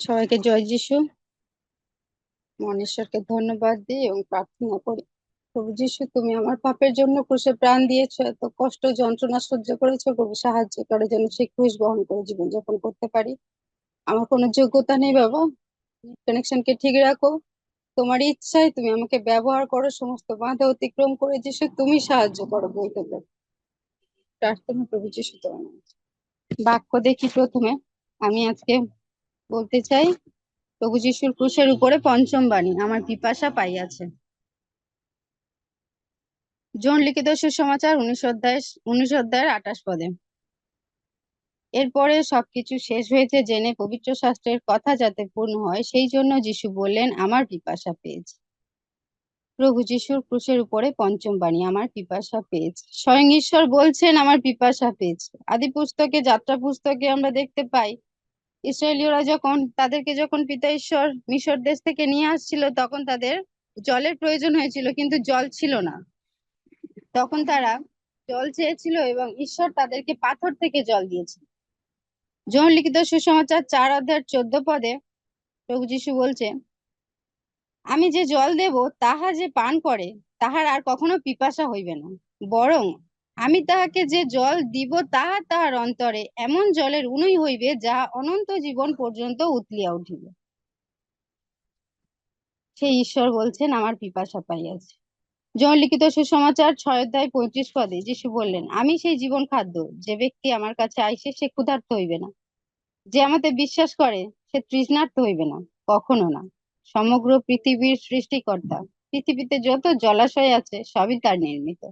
সবাইকে জয় যিশু। মনেশ্বরকে ধন্যবাদ দিই এবং প্রার্থনা করি, প্রভু যিশু, তুমি আমার পাপের জন্য ক্রুশে প্রাণ দিয়েছ, এত কষ্ট, যন্ত্রণা সহ্য করেছ, প্রভু সাহায্য করে যেন সেই ক্রুশ বহন করে জীবনযাপন করতে পারি। আমার কোনো যোগ্যতা নেই বাবা কানেকশনকে ঠিক রাখো। তোমার ইচ্ছায় তুমি আমাকে ব্যবহার করো, সমস্ত বাধা অতিক্রম করে যিশু, তুমি সাহায্য করো বলতে প্রার্থনা প্রভু যিশু তোমার বাক্য দেখি প্রথমে, আমি আজকে বলতে চাই, প্রভু যিশুর ক্রুশের উপরে পঞ্চম বাণী, আমার পিপাসা পাইয়াছে। জন লিখিত সুসমাচার উনিশ অধ্যায়, উনিশ অধ্যায়ের আঠাশ পদে। এরপরে সবকিছু শেষ হয়েছে জেনে পবিত্র শাস্ত্রের কথা যাতে পূর্ণ হয়, সেই জন্য যিশু বললেন, আমার পিপাসা পেয়েছে। প্রভু যিশুর ক্রুশের উপরে পঞ্চম বাণী, আমার পিপাসা পেয়েছে। স্বয়ং ঈশ্বর বলছেন, আমার পিপাসা পেয়েছে। আদি পুস্তকে, যাত্রা পুস্তকে আমরা দেখতে পাই ইসরায়েলীয়রা যখন তাদেরকে যখন পিতা ঈশ্বর, মিশর দেশ থেকে নিয়ে আসছিল, তখন তাদের জলের প্রয়োজন হয়েছিল, কিন্তু জল ছিল না। তখন তারা জল চেয়েছিল এবং ঈশ্বর তাদেরকে পাথর থেকে জল দিয়েছে জন লিখিত সুসমাচার চার অধ্যায়ের চোদ্দ পদে প্রভু যিশু বলছে, আমি যে জল দেব, তাহা যে পান করে, তাহার আর কখনো পিপাসা হইবে না। বরং আমি তাহাকে যে জল দিব তাহা তাহার অন্তরে এমন জলের উনুই হইবে যা অনন্ত জীবন পর্যন্ত উতলিয়া উঠিবে। সেই ঈশ্বর বলছেন, আমার পিপাসা পাইয়াছে। জন লিখিত সুসমাচার ছয় অধ্যায় পঁয়ত্রিশ পদে যিশু বললেন, আমি সেই জীবন খাদ্য, যে ব্যক্তি আমার কাছে আইসে সে ক্ষুধার্ত হইবে না। যে আমাতে বিশ্বাস করে, সে তৃষ্ণার্ত হইবে না, কখনো না। সমগ্র পৃথিবীর সৃষ্টিকর্তা, পৃথিবীতে যত জলাশয় আছে, সবই তার নির্মিত।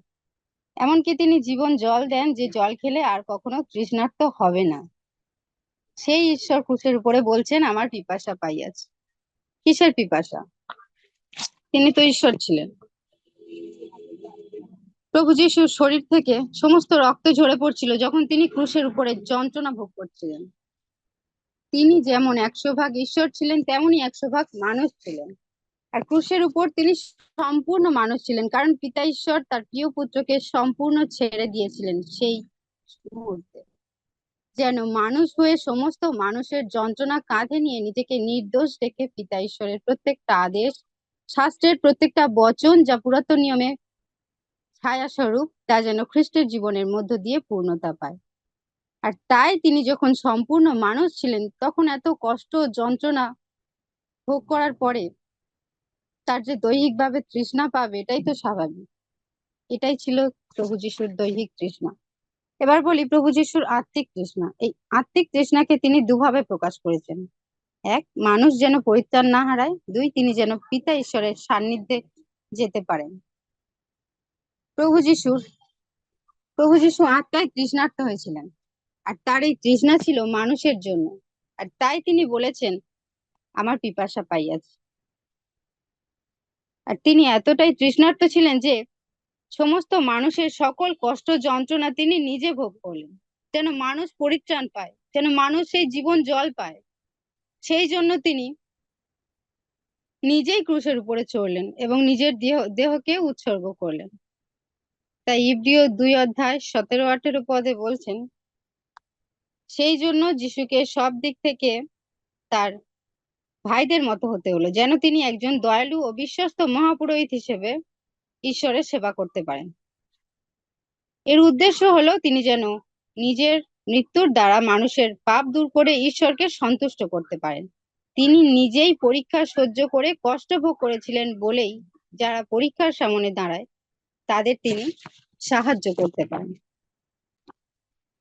এমনকি তিনি জীবন জল দেন যে জল খেলে আর কখনো তৃষ্ণার্ত হবে না। সেই ঈশ্বর ক্রুশের উপরে বলছেন, আমার পিপাসা পাইয়াছে। কিসের পিপাসা? তিনি তো ঈশ্বর ছিলেন। প্রভু যিশুর শরীর থেকে সমস্ত রক্ত ঝরে পড়ছিল যখন তিনি ক্রুশের উপরে যন্ত্রণা ভোগ করছিলেন। তিনি যেমন একশো ভাগ ঈশ্বর ছিলেন, তেমনই একশো ভাগ মানুষ ছিলেন। আর ক্রুশের উপর তিনি সম্পূর্ণ মানুষ ছিলেন, কারণ পিতা ঈশ্বর তার প্রিয় পুত্রকে সম্পূর্ণ ছেড়ে দিয়েছিলেন সেই মুহূর্তে। যেন মানুষ হয়ে সমস্ত মানুষের যন্ত্রণা কাঁধে নিয়ে নিজেকে নির্দোষ রেখে পিতা ঈশ্বরের প্রত্যেকটা আদেশ, শাস্ত্রের প্রত্যেকটা বচন যা পুরাতন নিয়মে ছায়া স্বরূপ তা যেন খ্রিস্টের জীবনের মধ্য দিয়ে পূর্ণতা পায়। আর তাই তিনি যখন সম্পূর্ণ মানুষ ছিলেন, তখন এত কষ্ট যন্ত্রণা ভোগ করার পরে তার যে দৈহিকভাবে তৃষ্ণা পাবে, এটাই তো স্বাভাবিক। এটাই ছিল প্রভু যিশুর দৈহিক তৃষ্ণা। এবার বলি প্রভু যিশুর আত্মিক তৃষ্ণা। এই আত্মিক তৃষ্ণাকে তিনি দুভাবে প্রকাশ করেছেন। এক, মানুষ যেন পরিত্রাণ না হারায়। দুই, তিনি যেন পিতা ঈশ্বরের সান্নিধ্যে যেতে পারেন। প্রভু যিশুর প্রভু যিশু আত্মায় তৃষ্ণার্থ হয়েছিলেন। আর তার এই তৃষ্ণা ছিল মানুষের জন্য। আর তাই তিনি বলেছেন, আমার পিপাসা পাইয়াছে। আর তিনি এতটাই তৃষ্ণার্ত ছিলেন যে সমস্ত মানুষের সকল কষ্ট যন্ত্রণা তিনি নিজে ভোগ করলেন। যেন মানুষ পরিত্রাণ পায়, যেন মানুষ সেই জীবন জল পায়। সেই জন্য তিনি নিজেই ক্রুশের উপরে চড়লেন এবং নিজের দেহ, দেহকে উৎসর্গ করলেন। তাই ইব্রিয় দুই অধ্যায় সতেরো আঠেরো পদে বলছেন, সেই জন্য যিশুকে সব দিক থেকে তার ভাইদের মতো হতে হলো, যেন তিনি একজন দয়ালু ও বিশ্বস্ত মহাপুরোহিত হিসেবে ঈশ্বরের সেবা করতে পারেন। এর উদ্দেশ্য হলো তিনি যেন নিজের মৃত্যুর দ্বারা মানুষের পাপ দূর করে ঈশ্বরকে সন্তুষ্ট করতে পারেন। তিনি নিজেই পরীক্ষা সহ্য করে কষ্ট ভোগ করেছিলেন বলেই যারা পরীক্ষার সামনে দাঁড়ায়, তাদের তিনি সাহায্য করতে পারেন।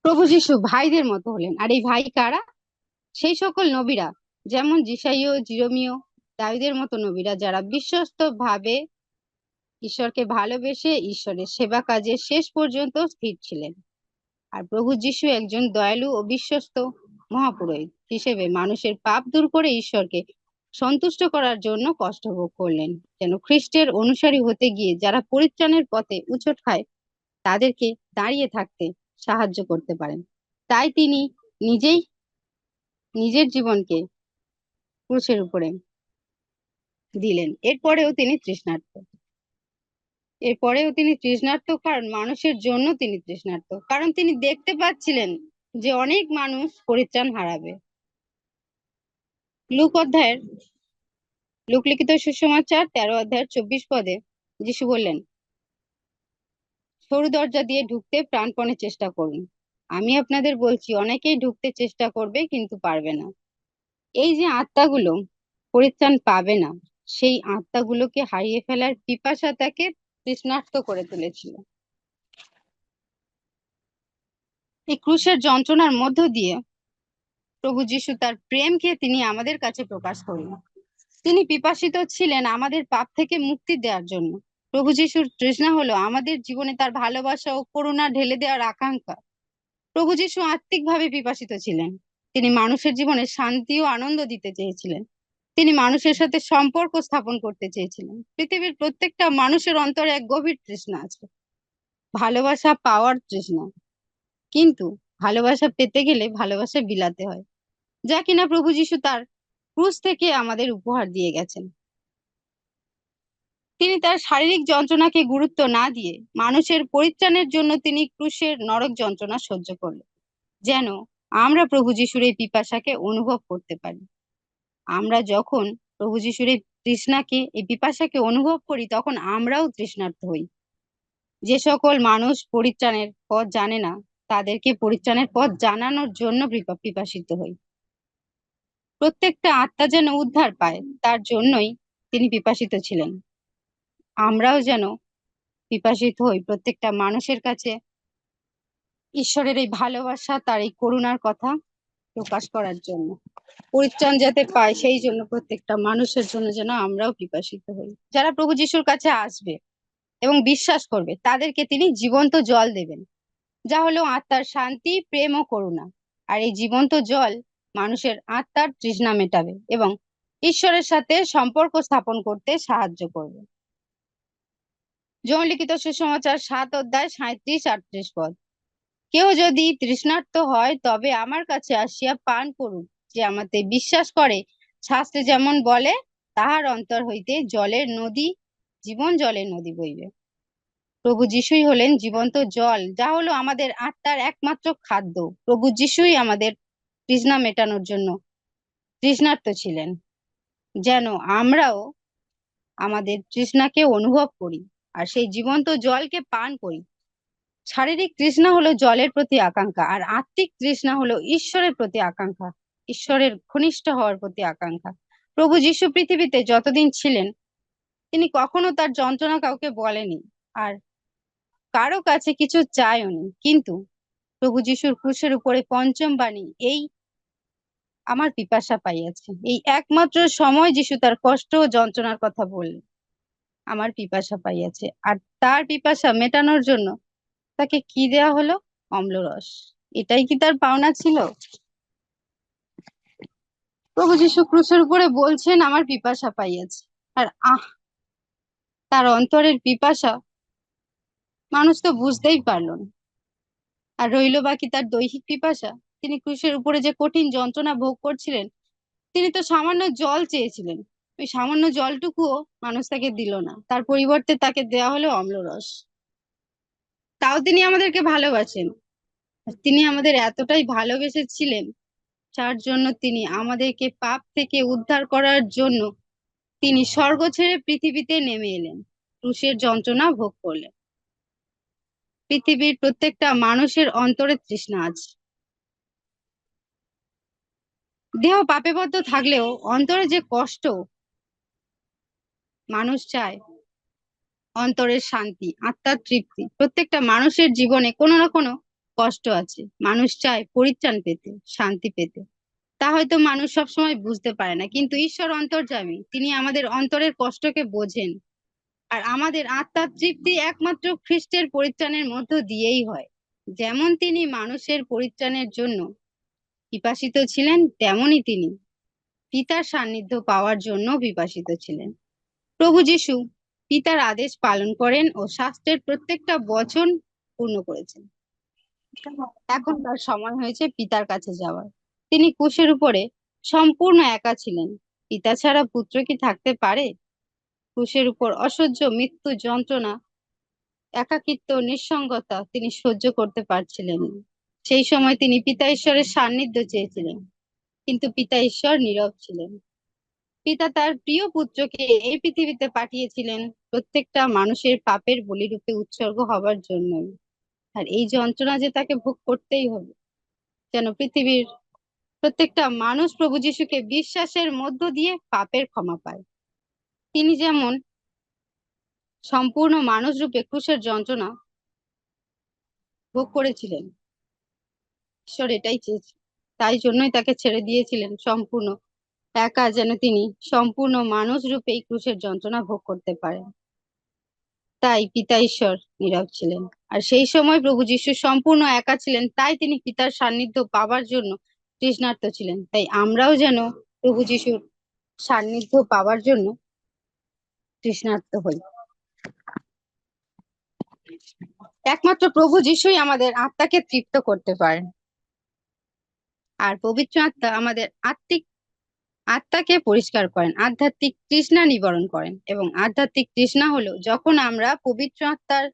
প্রভু যিশু ভাইদের মতো হলেন। আর এই ভাই কারা? সেই সকল নবীরা যেমন জিসাইও, জিরোমিও দাবিদের মতো নবীরা যারা বিশ্বস্ত ভাবে ঈশ্বরকে ভালোবেসে ঈশ্বরের সেবা কাজে শেষ পর্যন্ত স্থির ছিলেন। আর প্রভু যিশু একজন দয়ালু ও বিশ্বস্ত মহাপুরোহিত হিসেবে মানুষের পাপ দূর করে ঈশ্বরকে সন্তুষ্ট করার জন্য কষ্ট ভোগ করলেন। যেন খ্রিস্টের অনুসারী হতে গিয়ে যারা পরিত্রাণের পথে উচট খায়, তাদেরকে দাঁড়িয়ে থাকতে সাহায্য করতে পারেন। তাই তিনি নিজেই নিজের জীবনকে ক্রুশের উপরে দিলেন। এরপরেও তিনি তৃষ্ণার্থ এরপরেও তিনি তৃষ্ণার্ত কারণ মানুষের জন্য তিনি তৃষ্ণার্ত। কারণ তিনি দেখতে পাচ্ছিলেন যে অনেক মানুষ পরিত্রাণ হারাবে। লুক অধ্যায়ের, লোকলিখিত সুসমাচার তেরো অধ্যায়ের চব্বিশ পদে যিশু বললেন, সরু দরজা দিয়ে ঢুকতে প্রাণপণে চেষ্টা করুন। আমি আপনাদের বলছি, অনেকেই ঢুকতে চেষ্টা করবে কিন্তু পারবে না। এই যে আত্মাগুলো পরিত্রাণ পাবে না, সেই আত্মাগুলোকে হারিয়ে ফেলার পিপাসা তাকে তৃষ্ণার্ত করে তুলেছিল। এই ক্রুশের যন্ত্রণার মধ্য দিয়ে প্রভু যিশু তার প্রেমকে তিনি আমাদের কাছে প্রকাশ করলেন। তিনি পিপাসিত ছিলেন আমাদের পাপ থেকে মুক্তি দেওয়ার জন্য। প্রভু যিশুর তৃষ্ণা হলো আমাদের জীবনে তার ভালোবাসা ও করুণা ঢেলে দেওয়ার আকাঙ্ক্ষা। প্রভু যিশু আত্মিকভাবে পিপাসিত ছিলেন। তিনি মানুষের জীবনে শান্তি ও আনন্দ দিতে চেয়েছিলেন। তিনি মানুষের সাথে সম্পর্ক স্থাপন করতে চেয়েছিলেন। পৃথিবীর প্রত্যেকটা মানুষের অন্তরে এক গভীর তৃষ্ণা আছে। ভালোবাসা পাওয়ার তৃষ্ণা। কিন্তু ভালোবাসা পেতে গেলে ভালোবাসা বিলাতে হয়, যা কিনা প্রভু যিশু তার ক্রুশ থেকে আমাদের উপহার দিয়ে গেছেন। তিনি তার শারীরিক যন্ত্রণাকে গুরুত্ব না দিয়ে মানুষের পরিত্রাণের জন্য তিনি ক্রুশের নরক যন্ত্রণা সহ্য করলেন, যেন আমরা প্রভু যিশুর এই পিপাসাকে অনুভব করতে পারি। আমরা যখন প্রভু যিশুর এই তৃষ্ণাকে, এই পিপাসাকে অনুভব করি, তখন আমরাও তৃষ্ণার্থ হই। যে সকল মানুষ পরিত্রাণের পথ জানে না, তাদেরকে পরিত্রাণের পথ জানানোর জন্য পিপাসিত হই। প্রত্যেকটা আত্মা যেন উদ্ধার পায়, তার জন্যই তিনি পিপাসিত ছিলেন। আমরাও যেন পিপাসিত হই প্রত্যেকটা মানুষের কাছে ঈশ্বরের এই ভালোবাসা, তার এই করুণার কথা প্রকাশ করার জন্য। পরিত্রাণ যাতে পায়, সেই জন্য প্রত্যেকটা মানুষের জন্য যেন আমরাও পিপাসিত হই। যারা প্রভু যিশুর কাছে আসবে এবং বিশ্বাস করবে, তাদেরকে তিনি জীবন্ত জল দেবেন, যা হলো আত্মার শান্তি, প্রেম ও করুণা। আর এই জীবন্ত জল মানুষের আত্মার তৃষ্ণা মেটাবে এবং ঈশ্বরের সাথে সম্পর্ক স্থাপন করতে সাহায্য করবে। লিখিত সুসমাচার সাত অধ্যায় সাঁত্রিশ আটত্রিশ পদ। কেউ যদি তৃষ্ণার্ত হয়, তবে আমার কাছে আসিয়া পান করুক যে আমাতে বিশ্বাস করে, শাস্ত্রে যেমন বলে, তাহার অন্তর হইতে জলের নদী, জীবন জলের নদী বইবে। প্রভু যিশুই হলেন জীবন্ত জল, যা হলো আমাদের আত্মার একমাত্র খাদ্য। প্রভু যিশুই আমাদের তৃষ্ণা মেটানোর জন্য তৃষ্ণার্ত ছিলেন। যেন আমরাও আমাদের তৃষ্ণাকে অনুভব করি, আর সেই জীবন্ত জলকে পান করি। শারীরিক তৃষ্ণা হলো জলের প্রতি আকাঙ্ক্ষা আর আত্মিক তৃষ্ণা হলো ঈশ্বরের প্রতি আকাঙ্ক্ষা। ঈশ্বরের ঘনিষ্ঠ হওয়ার প্রতি আকাঙ্ক্ষা। প্রভু যিশু পৃথিবীতে যতদিন ছিলেন, তিনি কখনো তার যন্ত্রণা কাউকে বলেনি আর কারও কাছে কিছু চায়নি কিন্তু প্রভু যিশুর ক্রুশের উপরে পঞ্চম বাণী, এই আমার পিপাসা পাইয়াছে। এই একমাত্র সময় যিশু তার কষ্ট ও যন্ত্রণার কথা বললেন। আমার পিপাসা পাইয়াছে। আর তার পিপাসা মেটানোর জন্য তাকে কি দেয়া হলো? অম্লরস এটাই কি তার পাওনা ছিল? প্রভু যীশু ক্রুশের উপরে বলছেন, আমার পিপাসা পাইয়াছে। আর আহ, তার অন্তরের পিপাসা মানুষ তো বুঝতেই পারল না। আর রইল বাকি তার দৈহিক পিপাসা। তিনি ক্রুশের উপরে যে কঠিন যন্ত্রণা ভোগ করছিলেন, তিনি তো সামান্য জল চেয়েছিলেন। ওই সামান্য জলটুকুও মানুষ তাকে দিল না। তার পরিবর্তে তাকে দেওয়া হলো অম্লরস তাও তিনি আমাদেরকে ভালোবাসেন। তিনি আমাদের এতটাই ভালোবেসেছিলেন, যার জন্য তিনি আমাদেরকে পাপ থেকে উদ্ধার করার জন্য তিনি স্বর্গ ছেড়ে পৃথিবীতে নেমে এলেন, ক্রুশের যন্ত্রণা ভোগ করলেন। পৃথিবীর প্রত্যেকটা মানুষের অন্তরে তৃষ্ণা আছে। দেহ পাপেবদ্ধ থাকলেও অন্তরে যে কষ্ট মানুষ চায় অন্তরের শান্তি, আত্মার তৃপ্তি। প্রত্যেকটা মানুষের জীবনে কোনো না কোনো কষ্ট আছে। মানুষ চায় পরিত্রাণ পেতে, শান্তি পেতে। তা হয়তো মানুষ সবসময় বুঝতে পারে না, কিন্তু ঈশ্বর অন্তর্জামী তিনি আমাদের অন্তরের কষ্টকে বোঝেন। আর আমাদের আত্মার তৃপ্তি একমাত্র খ্রিস্টের পরিত্রাণের মধ্য দিয়েই হয়। যেমন তিনি মানুষের পরিত্রাণের জন্য পিপাসিত ছিলেন, তেমনই তিনি পিতার সান্নিধ্য পাওয়ার জন্য বিপাসিত ছিলেন। প্রভু যিশু পিতার আদেশ পালন করেন ও শাস্ত্রের প্রত্যেকটা বচন পূর্ণ করেছেন। এখন তার সময় হয়েছে পিতার কাছে যাওয়ার। তিনি কুশের উপরে সম্পূর্ণ একা ছিলেন। পিতা ছাড়া পুত্র কি থাকতে পারে? কুশের উপর অসহ্য মৃত্যু যন্ত্রণা, একাকিত্ব, নিঃসঙ্গতা তিনি সহ্য করতে পারছিলেন সেই সময় তিনি পিতা ঈশ্বরের সান্নিধ্য চেয়েছিলেন, কিন্তু পিতা ঈশ্বর নীরব ছিলেন। পিতা তার প্রিয় পুত্রকে এই পৃথিবীতে পাঠিয়েছিলেন। প্রত্যেকটা মানুষের পাপের বলিরূপে উৎসর্গ হবার জন্যই। আর এই যন্ত্রণা যে তাকে ভোগ করতেই হবে, যেন পৃথিবীর প্রত্যেকটা মানুষ প্রভু যিশুকে বিশ্বাসের মধ্য দিয়ে পাপের ক্ষমা পায়। তিনি যেমন সম্পূর্ণ মানুষ রূপে ক্রুশের যন্ত্রণা ভোগ করেছিলেন, ঈশ্বর এটাই চেয়েছে, তাই জন্যই তাকে ছেড়ে দিয়েছিলেন সম্পূর্ণ। একা যেন তিনি সম্পূর্ণ মানুষ রূপে এই ক্রুশের যন্ত্রণা ভোগ করতে পারেন। তাই পিতা ঈশ্বর নীরব ছিলেন। আর সেই সময় প্রভু যিশু সম্পূর্ণ একা ছিলেন, তাই তিনি পিতার সান্নিধ্য পাবার জন্য তৃষ্ণার্ত ছিলেন। তাই আমরাও যেন প্রভু যিশুর সান্নিধ্য পাবার জন্য তৃষ্ণার্ত হই। একমাত্র প্রভু যিশুই আমাদের আত্মাকে তৃপ্ত করতে পারেন। আর পবিত্র আত্মা আমাদের আত্মিক আত্মাকে পরিষ্কার করেন। আধ্যাত্মিক তৃষ্ণা নিবারণ করেন এবং আধ্যাত্মিক তৃষ্ণা হলো যখন আমরা পবিত্র আত্মার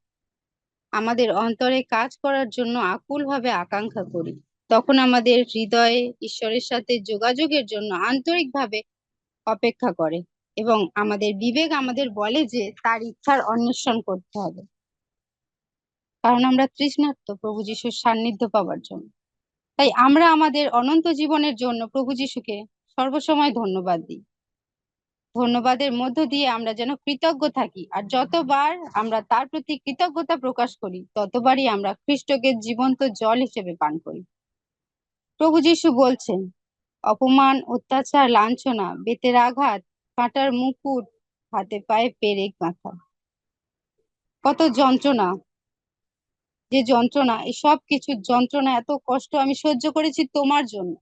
আমাদের অন্তরে কাজ করার জন্য আকুল ভাবে আকাঙ্ক্ষা করি, তখন আমাদের হৃদয়ে ঈশ্বরের সাথে যোগাযোগের জন্য আন্তরিকভাবে অপেক্ষা করে এবং আমাদের বিবেক আমাদের বলে যে তার ইচ্ছার অন্বেষণ করতে হবে। কারণ আমরা তৃষ্ণার্থ প্রভু যিশুর সান্নিধ্য পাওয়ার জন্য। তাই আমরা আমাদের অনন্ত জীবনের জন্য প্রভু যিশুকে সর্বসময় ধন্যবাদ দিই। ধন্যবাদের মধ্য দিয়ে আমরা যেন কৃতজ্ঞ থাকি আর যতবার আমরা তার প্রতি কৃতজ্ঞতা প্রকাশ করি, ততবারই আমরা খ্রিস্টকে জীবন্ত জল হিসেবে পান করি। প্রভু যিশু বলছেন, অপমান, অত্যাচার, লাঞ্ছনা, বেতের আঘাত, কাঁটার মুকুট, হাতে পায়ে পেরেক মাথা কত যন্ত্রণা! যে যন্ত্রণা এই সব কিছুর যন্ত্রণা, এত কষ্ট আমি সহ্য করেছি তোমার জন্য।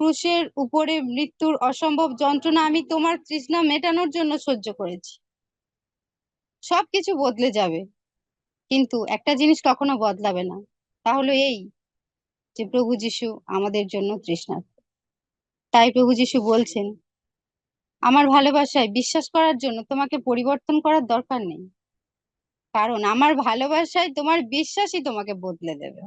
ক্রুশের উপরে মৃত্যুর অসম্ভব যন্ত্রণা আমি তোমার তৃষ্ণা মেটানোর জন্য সহ্য করেছি। সবকিছু বদলে যাবে। কিন্তু একটা জিনিস কখনো বদলাবে না তাহলে এই যে প্রভু যিশু আমাদের জন্য তৃষ্ণার্থ। তাই প্রভু যিশু বলছেন, আমার ভালোবাসায় বিশ্বাস করার জন্য তোমাকে পরিবর্তন করার দরকার নেই। কারণ আমার ভালোবাসায় তোমার বিশ্বাসই তোমাকে বদলে দেবে।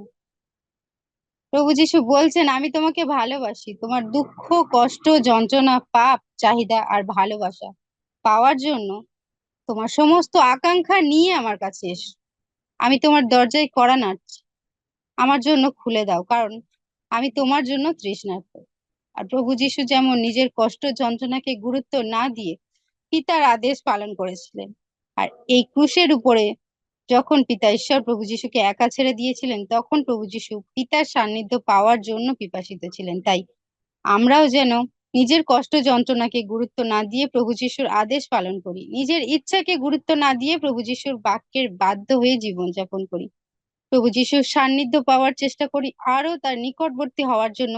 প্রভু যিশু বলছেন, আমি তোমাকে ভালোবাসি। তোমার দুঃখ, কষ্ট, যন্ত্রণা, পাপ, চাহিদা আর ভালোবাসা পাওয়ার জন্য তোমার সমস্ত আকাঙ্ক্ষা নিয়ে আমার কাছে এসো। আমি তোমার দরজায় কড়া নাড়ছি। আমার জন্য খুলে দাও, কারণ আমি তোমার জন্য তৃষ্ণার্ত। আর প্রভু যিশু যেমন নিজের কষ্ট, যন্ত্রণাকে গুরুত্ব না দিয়ে পিতার আদেশ পালন করেছিলেন, আর এই ক্রুশের উপরে যখন পিতা ঈশ্বর প্রভু যিশুকে একা ছেড়ে দিয়েছিলেন, তখন প্রভু যিশু পিতার সান্নিধ্য পাওয়ার জন্য পিপাসিত ছিলেন। তাই আমরাও যেন নিজের কষ্ট যন্ত্রণাকে গুরুত্ব না দিয়ে প্রভু যিশুর আদেশ পালন করি। নিজের ইচ্ছাকে গুরুত্ব না দিয়ে প্রভু যিশুর বাক্যের বাধ্য হয়ে জীবনযাপন করি। প্রভু যিশুর সান্নিধ্য পাওয়ার চেষ্টা করি আরও তার নিকটবর্তী হওয়ার জন্য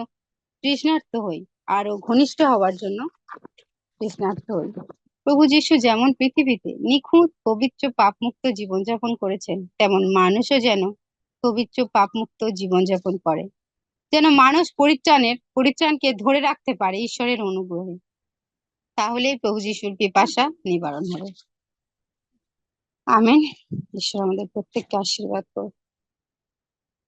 তৃষ্ণার্ত হই আরও ঘনিষ্ঠ হওয়ার জন্য তৃষ্ণার্ত হই। প্রভু যিশু যেমন পৃথিবীতে নিখুঁত পবিত্র পাপমুক্ত জীবনযাপন করেছেন, তেমন মানুষও যেন পবিত্র পাপমুক্ত জীবনযাপন করে। যেন মানুষ পরিত্রাণের, পরিত্রাণকে ধরে রাখতে পারে ঈশ্বরের অনুগ্রহে। তাহলেই প্রভু যিশুর পিপাসা নিবারণ হবে। আমেন। ঈশ্বর আমাদের প্রত্যেককে আশীর্বাদ করুন